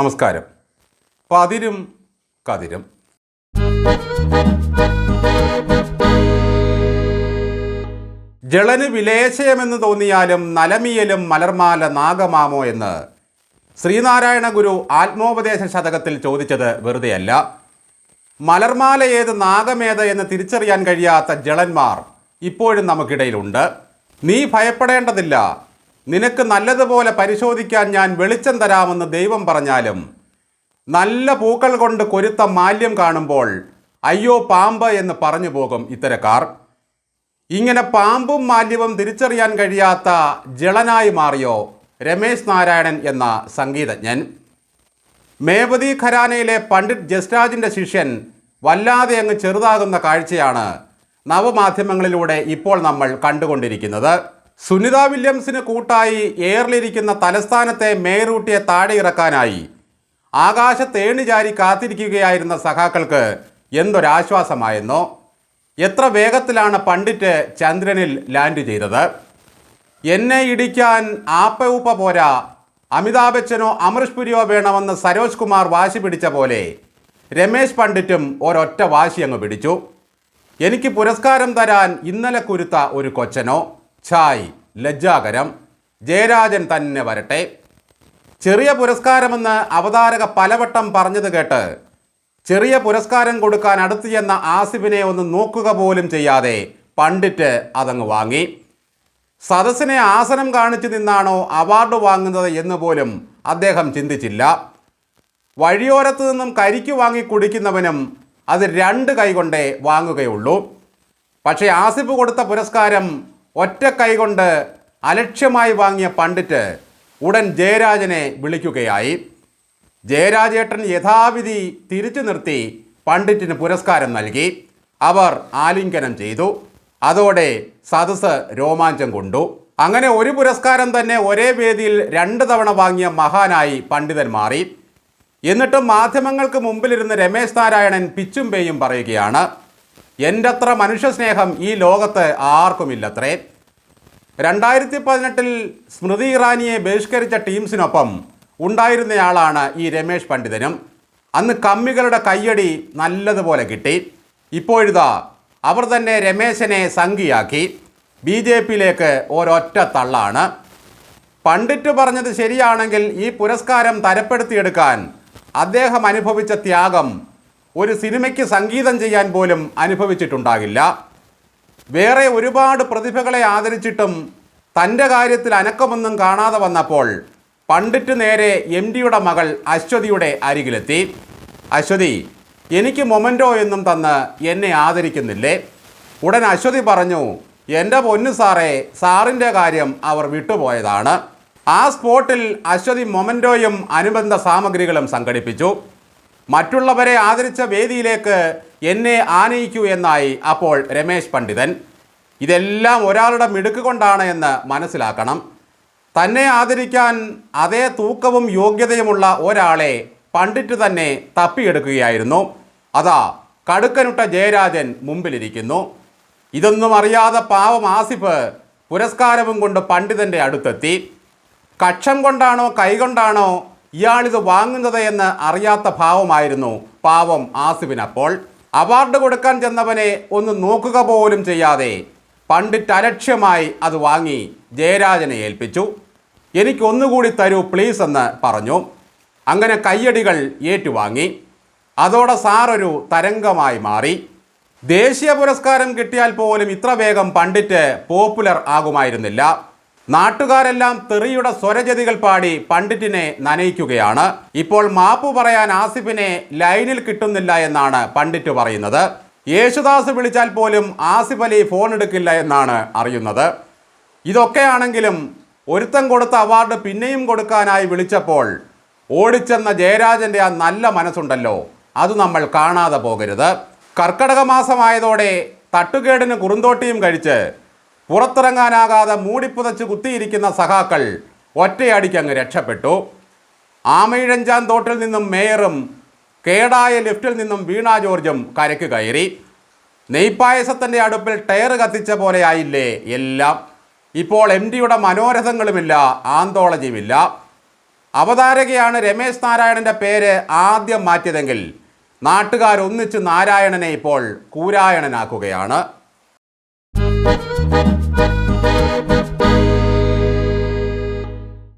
നമസ്കാരം. പതിരും കതിരും. ജളന് വിലേശയമെന്ന് തോന്നിയാലും നലമിയലും മലർമാല നാഗമാമോ എന്ന് ശ്രീനാരായണ ഗുരു ആത്മോപദേശ ശതകത്തിൽ ചോദിച്ചത് വെറുതെയല്ല. മലർമാല ഏത് നാഗമേത് എന്ന് തിരിച്ചറിയാൻ കഴിയാത്ത ജളന്മാർ ഇപ്പോഴും നമുക്കിടയിലുണ്ട്. നീ ഭയപ്പെടേണ്ടതില്ല. നിനക്ക് നല്ലതുപോലെ പരിശോധിക്കാൻ ഞാൻ വെളിച്ചം തരാമെന്ന് ദൈവം പറഞ്ഞാലും നല്ല പൂക്കൾ കൊണ്ട് കൊരുത്ത മാല്യം കാണുമ്പോൾ അയ്യോ പാമ്പ് എന്ന് പറഞ്ഞു പോകും ഇത്തരക്കാർ. ഇങ്ങനെ പാമ്പും മാല്യവും തിരിച്ചറിയാൻ കഴിയാത്ത ജളനായി മാറിയോ രമേശ് നാരായണൻ എന്ന സംഗീതജ്ഞൻ. മേവതി ഖരാനയിലെ പണ്ഡിറ്റ് ജസ്രാജിന്റെ ശിഷ്യൻ വല്ലാതെ അങ്ങ് ചെറുതാകുന്ന കാഴ്ചയാണ് നവമാധ്യമങ്ങളിലൂടെ ഇപ്പോൾ നമ്മൾ കണ്ടുകൊണ്ടിരിക്കുന്നത്. സുനിത വില്യംസിന് കൂട്ടായി എയറിലിരിക്കുന്ന തലസ്ഥാനത്തെ മേറൂട്ടിയെ താഴെ ഇറക്കാനായി ആകാശത്തേണി ചാരി കാത്തിരിക്കുകയായിരുന്ന സഖാക്കൾക്ക് എന്തൊരാശ്വാസമായെന്നോ? എത്ര വേഗത്തിലാണ് പണ്ഡിറ്റ് ചന്ദ്രനിൽ ലാൻഡ് ചെയ്തത്? എന്നെ ഇടിക്കാൻ ആപ്പ ഉപ്പ പോരാ അമിതാഭ് ബച്ചനോ അമൃഷ് പുരിയോ വേണമെന്ന് സരോജ് കുമാർ വാശി പിടിച്ച പോലെ രമേശ് പണ്ഡിറ്റും ഒരൊറ്റ വാശി അങ്ങ് പിടിച്ചു. എനിക്ക് പുരസ്കാരം തരാൻ ഇന്നലെ കുരുത്ത ഒരു കൊച്ചനോ ഛായ് ലജ്ജാകരം ജയരാജൻ തന്നെ വരട്ടെ. ചെറിയ പുരസ്കാരമെന്ന് അവതാരക പലവട്ടം പറഞ്ഞത് കേട്ട് ചെറിയ പുരസ്കാരം കൊടുക്കാൻ അടുത്തിയെന്ന ആസിഫിനെ ഒന്ന് നോക്കുക പോലും ചെയ്യാതെ പണ്ഡിറ്റ് അതങ്ങ് വാങ്ങി. സദസ്സിനെ ആസനം കാണിച്ചു നിന്നാണോ അവാർഡ് വാങ്ങുന്നത് എന്ന് പോലും അദ്ദേഹം ചിന്തിച്ചില്ല. വഴിയോരത്ത് നിന്നും കരിക്ക് വാങ്ങി കുടിക്കുന്നവനും അത് രണ്ട് കൈകൊണ്ടേ വാങ്ങുകയുള്ളൂ. പക്ഷേ ആസിഫ് കൊടുത്ത പുരസ്കാരം ഒറ്റ കൈകൊണ്ട് അലക്ഷ്യമായി വാങ്ങിയ പണ്ഡിറ്റ് ഉടൻ ജയരാജനെ വിളിക്കുകയായി. ജയരാജേട്ടൻ യഥാവിധി തിരിച്ചു നിർത്തി പണ്ഡിറ്റിന് പുരസ്കാരം നൽകി. അവർ ആലിംഗനം ചെയ്തു. അതോടെ സദസ് രോമാഞ്ചം കൊണ്ടു. അങ്ങനെ ഒരു പുരസ്കാരം തന്നെ ഒരേ വേദിയിൽ രണ്ട് തവണ വാങ്ങിയ മഹാനായി പണ്ഡിതൻ മാറി. എന്നിട്ടും മാധ്യമങ്ങൾക്ക് മുമ്പിലിരുന്ന് രമേശ് നാരായണൻ പിച്ചും പേയും പറയുകയാണ്. എന്റെ അത്ര മനുഷ്യസ്നേഹം ഈ ലോകത്ത് ആർക്കുമില്ലത്രേ. രണ്ടായിരത്തി പതിനെട്ടിൽ സ്മൃതി ഇറാനിയെ ബഹിഷ്കരിച്ച ടീംസിനൊപ്പം ഉണ്ടായിരുന്നയാളാണ് ഈ രമേശ് പണ്ഡിതനും. അന്ന് കമ്മികളുടെ കയ്യടി നല്ലതുപോലെ കിട്ടി. ഇപ്പോഴിതാ അവർ തന്നെ രമേശനെ സംഘിയാക്കി. ബി ജെ പിയിലേക്ക് ഒരൊറ്റ തള്ളാണ്. പണ്ഡിറ്റ് പറഞ്ഞത് ശരിയാണെങ്കിൽ ഈ പുരസ്കാരം തരപ്പെടുത്തിയെടുക്കാൻ അദ്ദേഹം അനുഭവിച്ച ത്യാഗം ഒരു സിനിമയ്ക്ക് സംഗീതം ചെയ്യാൻ പോലും അനുഭവിച്ചിട്ടുണ്ടാകില്ല. വേറെ ഒരുപാട് പ്രതിഭകളെ ആദരിച്ചിട്ടും തന്റെ കാര്യത്തിൽ അനക്കമൊന്നും കാണാതെ വന്നപ്പോൾ പണ്ടിറ്റ് നേരെ എം ഡിയുടെ മകൾ അശ്വതിയുടെ അരികിലെത്തി. അശ്വതി എനിക്ക് മൊമന്റോ എന്നും തന്ന് എന്നെ ആദരിക്കുന്നില്ലേ? ഉടൻ അശ്വതി പറഞ്ഞു എന്റെ പൊന്നു സാറേ സാറിന്റെ കാര്യം അവർ വിട്ടുപോയതാണ്. ആ സ്പോട്ടിൽ അശ്വതി മൊമന്റോയും അനുബന്ധ സാമഗ്രികളും സംഘടിപ്പിച്ചു. മറ്റുള്ളവരെ ആദരിച്ച വേദിയിലേക്ക് എന്നെ ആനയിക്കൂ എന്നായി അപ്പോൾ രമേശ് പണ്ഡിതൻ ഇതെല്ലാം ഒരാളുടെ മിടുക്ക് കൊണ്ടാണ് എന്ന് മനസ്സിലാക്കണം. തന്നെ ആദരിക്കാൻ അതേ തൂക്കവും യോഗ്യതയുമുള്ള ഒരാളെ പണ്ഡിറ്റ് തന്നെ തപ്പിയെടുക്കുകയായിരുന്നു. അതാ കടുക്കനുട്ട ജയരാജൻ മുമ്പിലിരിക്കുന്നു. ഇതൊന്നും അറിയാതെ പാവം ആസിഫ് പുരസ്കാരവും കൊണ്ട് പണ്ഡിതന്റെ അടുത്തെത്തി. കക്ഷം കൊണ്ടാണോ കൈകൊണ്ടാണോ ഇയാളിത് വാങ്ങുന്നത് എന്ന് അറിയാത്ത ഭാവമായിരുന്നു പാവം ആസിഫിനപ്പോൾ. അവാർഡ് കൊടുക്കാൻ ചെന്നവനെ ഒന്ന് നോക്കുക പോലും ചെയ്യാതെ പണ്ഡിറ്റ് അലക്ഷ്യമായി അത് വാങ്ങി ജയരാജനെ ഏൽപ്പിച്ചു. എനിക്കൊന്നുകൂടി തരൂ പ്ലീസ് എന്ന് പറഞ്ഞു. അങ്ങനെ കയ്യടികൾ ഏറ്റുവാങ്ങി. അതോടെ സാറൊരു തരംഗമായി മാറി. ദേശീയ പുരസ്കാരം കിട്ടിയാൽ പോലും ഇത്ര വേഗം പണ്ഡിറ്റ് പോപ്പുലർ ആകുമായിരുന്നില്ല. നാട്ടുകാരെല്ലാം തെറിയുടെ സ്വരജതികൾ പാടി പണ്ഡിറ്റിനെ നനയിക്കുകയാണ്. ഇപ്പോൾ മാപ്പ് പറയാൻ ആസിഫിനെ ലൈനിൽ കിട്ടുന്നില്ല എന്നാണ് പണ്ഡിറ്റ് പറയുന്നത്. യേശുദാസ് വിളിച്ചാൽ പോലും ആസിഫ് അലി ഫോൺ എടുക്കില്ല എന്നാണ് അറിയുന്നത്. ഇതൊക്കെയാണെങ്കിലും ഒരുത്തം കൊടുത്ത അവാർഡ് പിന്നെയും കൊടുക്കാനായി വിളിച്ചപ്പോൾ ഓടിച്ചെന്ന ജയരാജന്റെ ആ നല്ല മനസ്സുണ്ടല്ലോ. അത് നമ്മൾ കാണാതെ പോകരുത്. കർക്കടക മാസമായതോടെ തട്ടുകേടിന് കുറുന്തോട്ടിയും കഴിച്ച് പുറത്തിറങ്ങാനാകാതെ മൂടിപ്പുതച്ച് കുത്തിയിരിക്കുന്ന സഖാക്കൾ ഒറ്റയടിക്കങ്ങ് രക്ഷപ്പെട്ടു. ആമയിഴഞ്ചാൻ തോട്ടിൽ നിന്നും മേയറും കേടായ ലിഫ്റ്റിൽ നിന്നും വീണ ജോർജും കരയ്ക്ക് കയറി. നെയ്പായസത്തിന്റെ അടുപ്പിൽ ടയർ കത്തിച്ച പോലെ ആയില്ലേ എല്ലാം. ഇപ്പോൾ എം ഡിയുടെ മനോരഥങ്ങളുമില്ല ആന്തോളജിയുമില്ല. അവതാരകയാണ് രമേശ് നാരായണന്റെ പേര് ആദ്യം മാറ്റിയതെങ്കിൽ നാട്ടുകാരൊന്നിച്ച് നാരായണനെ ഇപ്പോൾ കൂരായണനാക്കുകയാണ്.